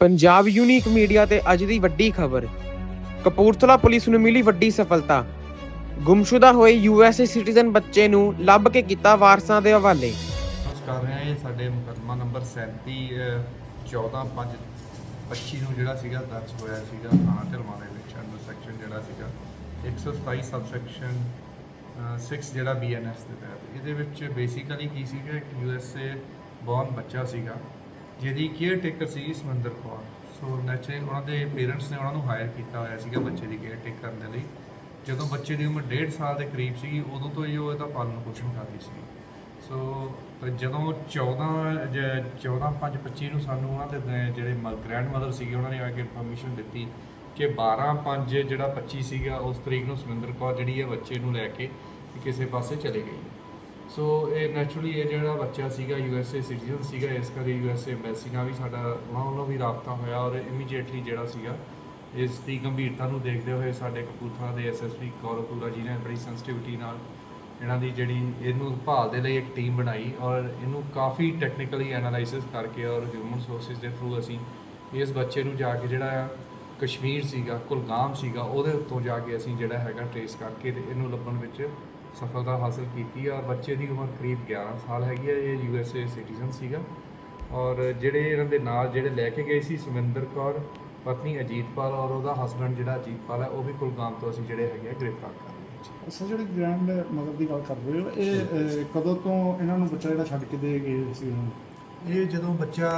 Punjab unique media ਤੇ ਅੱਜ ਦੀ ਵੱਡੀ ਖਬਰ। ਕਪੂਰਥਲਾ ਪੁਲਿਸ ਨੂੰ ਮਿਲੀ ਵੱਡੀ ਸਫਲਤਾ। ਗੁੰਮਸ਼ੁਦਾ ਹੋਏ ਯੂਐਸਏ ਸਿਟੀਜ਼ਨ ਬੱਚੇ ਨੂੰ ਲੱਭ ਕੇ ਕੀਤਾ ਵਾਰਸਾਂ ਦੇ ਹਵਾਲੇ। ਕੋਸ਼ਿਸ਼ ਕਰ ਰਹੇ ਹਾਂ ਇਹ ਸਾਡੇ ਮੁਕੱਦਮਾ ਨੰਬਰ 37 ਅਹ, 14 5 25 ਨੂੰ ਜਿਹੜਾ ਸੀਗਾ ਦਰਜ ਹੋਇਆ ਸੀਗਾ ਥਾਣਾ ਢਲਵਾਂ ਦੇ ਵਿੱਚ ਅੰਡਰ ਸੈਕਸ਼ਨ ਜਿਹੜਾ ਸੀਗਾ। 127 ਸਬਸੈਕਸ਼ਨ 6 ਜਿਹੜਾ ਬੀਐਨਐਸ ਦੇ ਤਹਿਤ। ਇਹਦੇ ਵਿੱਚ ਬੇਸਿਕਲੀ ਕੀ ਸੀਗਾ ਇੱਕ ਯੂਐਸਏ ਬੌਰਨ ਬੱਚਾ ਸੀਗਾ। ਜਿਹਦੀ ਕੇਅਰ ਟੇਕਰ ਸੀ ਸਮੰਦਰ ਕੌਰ। ਸੋ ਨੈਚੁਰਲੀ ਉਹਨਾਂ ਦੇ ਪੇਰੈਂਟਸ ਨੇ ਉਹਨਾਂ ਨੂੰ ਹਾਇਰ ਕੀਤਾ ਹੋਇਆ ਸੀਗਾ ਬੱਚੇ ਦੀ ਕੇਅਰ ਟੇਕ ਕਰਨ ਦੇ ਲਈ। ਜਦੋਂ ਬੱਚੇ ਦੀ ਉਮਰ 1.5 ਸਾਲ ਦੇ ਕਰੀਬ ਸੀਗੀ, ਉਦੋਂ ਤੋਂ ਹੀ ਉਹ ਇਹਦਾ ਪਾਲਣ ਪੋਸ਼ਣ ਕਰਦੀ ਸੀ ਸੋ ਜਦੋਂ 14 ਜ- 14 5 25 ਨੂੰ ਸਾਨੂੰ ਉਹਨਾਂ ਦੇ ਦ- ਜਿਹੜੇ ਗ੍ਰੈਂਡ ਮਦਰ ਸੀਗੇ, ਉਹਨਾਂ ਨੇ ਆ ਕੇ ਇਨਫੋਰਮੇਸ਼ਨ ਦਿੱਤੀ ਕਿ 12 5 ਜਿਹੜਾ 25 ਸੀਗਾ, ਉਸ ਤਰੀਕ ਨੂੰ ਸੁਰਿੰਦਰ ਕੌਰ ਜਿਹੜੀ ਹੈ ਬੱਚੇ ਨੂੰ ਲੈ ਕੇ ਕਿਸੇ ਪਾਸੇ ਚਲੇ ਗਈ। ਸੋ ਇਹ ਨੈਚੁਰਲੀ ਇਹ ਜਿਹੜਾ ਬੱਚਾ ਸੀਗਾ ਯੂਐਸਏ ਸਿਟੀਜ਼ਨ ਸੀਗਾ, ਇਸ ਕਰਕੇ ਯੂਐਸਏ ਐਮਬੈਸੀ ਨਾਲ ਵੀ ਸਾਡਾ ਉਹਨਾਂ ਵੱਲੋਂ ਵੀ ਰਾਬਤਾ ਹੋਇਆ ਔਰ ਇਮੀਡੀਏਟਲੀ ਜਿਹੜਾ ਸੀਗਾ, ਇਸ ਦੀ ਗੰਭੀਰਤਾ ਨੂੰ ਦੇਖਦੇ ਹੋਏ ਸਾਡੇ ਕਪੂਰਥਲਾ ਦੇ ਐਸਐਸਪੀ ਗੌਰਵਪੁਰਾ ਜੀ ਨੇ ਬੜੀ ਸੈਂਸਿਟਿਵਿਟੀ ਨਾਲ ਇਹਨਾਂ ਦੀ ਜਿਹੜੀ ਇਹਨੂੰ ਭਾਲ ਦੇ ਲਈ ਇੱਕ ਟੀਮ ਬਣਾਈ ਔਰ ਇਹਨੂੰ ਕਾਫੀ ਟੈਕਨੀਕਲੀ ਐਨਾਲਾਈਸਿਸ ਕਰਕੇ ਔਰ ਹਿਊਮਨ ਸੋਰਸਿਸ ਦੇ ਥਰੂ ਅਸੀਂ ਇਸ ਬੱਚੇ ਨੂੰ ਜਾ ਕੇ ਜਿਹੜਾ ਆ ਕਸ਼ਮੀਰ ਸੀਗਾ, ਕੁਲਗਾਮ ਸੀਗਾ, ਉਹਦੇ ਉੱਤੋਂ ਜਾ ਕੇ ਅਸੀਂ ਜਿਹੜਾ ਹੈਗਾ ਟ੍ਰੇਸ ਕਰਕੇ ਤੇ ਇਹਨੂੰ ਲੱਭਣ ਵਿੱਚ ਸਫਲਤਾ ਹਾਸਲ ਕੀਤੀ ਔਰ ਬੱਚੇ ਦੀ ਉਮਰ ਕਰੀਬ 11 ਸਾਲ ਹੈਗੀ ਹੈ ਇਹ ਯੂ ਐਸ ਏ ਸਿਟੀਜ਼ਨ ਸੀਗਾ। ਔਰ ਜਿਹੜੇ ਇਹਨਾਂ ਦੇ ਨਾਲ ਜਿਹੜੇ ਲੈ ਕੇ ਗਏ ਸੀ ਸੁਮਿੰਦਰ ਕੌਰ ਪਤਨੀ ਅਜੀਤਪਾਲ ਔਰ ਉਹਦਾ ਹਸਬੰਡ ਜਿਹੜਾ ਅਜੀਤਪਾਲ ਹੈ ਉਹ ਵੀ ਕੁਲਗਾਮ ਤੋਂ ਅਸੀਂ ਜਿਹੜੇ ਹੈਗੇ ਆ ਗ੍ਰਿਫਤਾਰ ਕਰ ਲਏ ਜੀ। ਸਰ ਜਿਹੜੀ ਗ੍ਰੈਂਡ ਮਦਰ ਦੀ ਗੱਲ ਕਰ ਰਹੇ ਹੋ ਇਹ ਕਦੋਂ ਤੋਂ ਇਹਨਾਂ ਨੂੰ ਬੱਚਾ ਜਿਹੜਾ ਛੱਡ ਕੇ ਦੇ ਗਏ ਸੀ ਉਹਨਾਂ ਨੂੰ? ਇਹ ਜਦੋਂ ਬੱਚਾ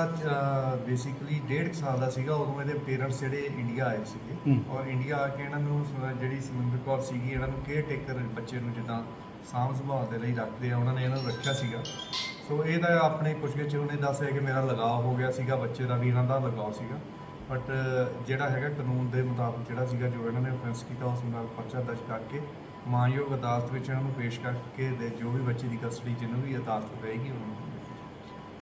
ਬੇਸਿਕਲੀ 1.5 ਸਾਲ ਦਾ ਸੀਗਾ ਉਦੋਂ ਇਹਦੇ ਪੇਰੈਂਟਸ ਜਿਹੜੇ ਇੰਡੀਆ ਆਏ ਸੀਗੇ। ਔਰ ਇੰਡੀਆ ਆ ਕੇ ਇਹਨਾਂ ਨੂੰ ਜਿਹੜੀ ਸਮਿੰਦਰ ਕੌਰ ਸੀਗੀ ਇਹਨਾਂ ਨੂੰ ਕੇਅਰ ਟੇਕਰ ਬੱਚੇ ਨੂੰ ਜਿੱਦਾਂ ਸਾਂਭ ਸੰਭਾਲ ਦੇ ਲਈ ਰੱਖਦੇ ਆ ਉਹਨਾਂ ਨੇ ਇਹਨਾਂ ਨੂੰ ਰੱਖਿਆ ਸੀਗਾ। ਸੋ ਇਹਦਾ ਆਪਣੇ ਪੁੱਛਗਿੱਛ ਉਹਨੇ ਦੱਸਿਆ ਕਿ ਮੇਰਾ ਲਗਾਅ ਹੋ ਗਿਆ ਸੀਗਾ ਬੱਚੇ ਦਾ ਵੀ ਇਹਨਾਂ ਦਾ ਲਗਾਅ ਸੀਗਾ। ਬਟ ਜਿਹੜਾ ਹੈਗਾ ਕਾਨੂੰਨ ਦੇ ਮੁਤਾਬਕ ਜਿਹੜਾ ਸੀਗਾ ਜੋ ਇਹਨਾਂ ਨੇ ਅਫੈਂਸ ਕੀਤਾ ਉਸ ਮੁਤਾਬਕ ਪਰਚਾ ਦਰਜ ਕਰਕੇ ਮਾਨਯੋਗ ਅਦਾਲਤ ਵਿੱਚ ਇਹਨਾਂ ਨੂੰ ਪੇਸ਼ ਕਰਕੇ ਦੇ ਜੋ ਵੀ ਬੱਚੇ ਦੀ ਕਸਟਡੀ ਜਿਹਨੂੰ ਵੀ ਅਦਾਲਤ ਪਏਗੀ ਉਹਨਾਂ ਨੂੰ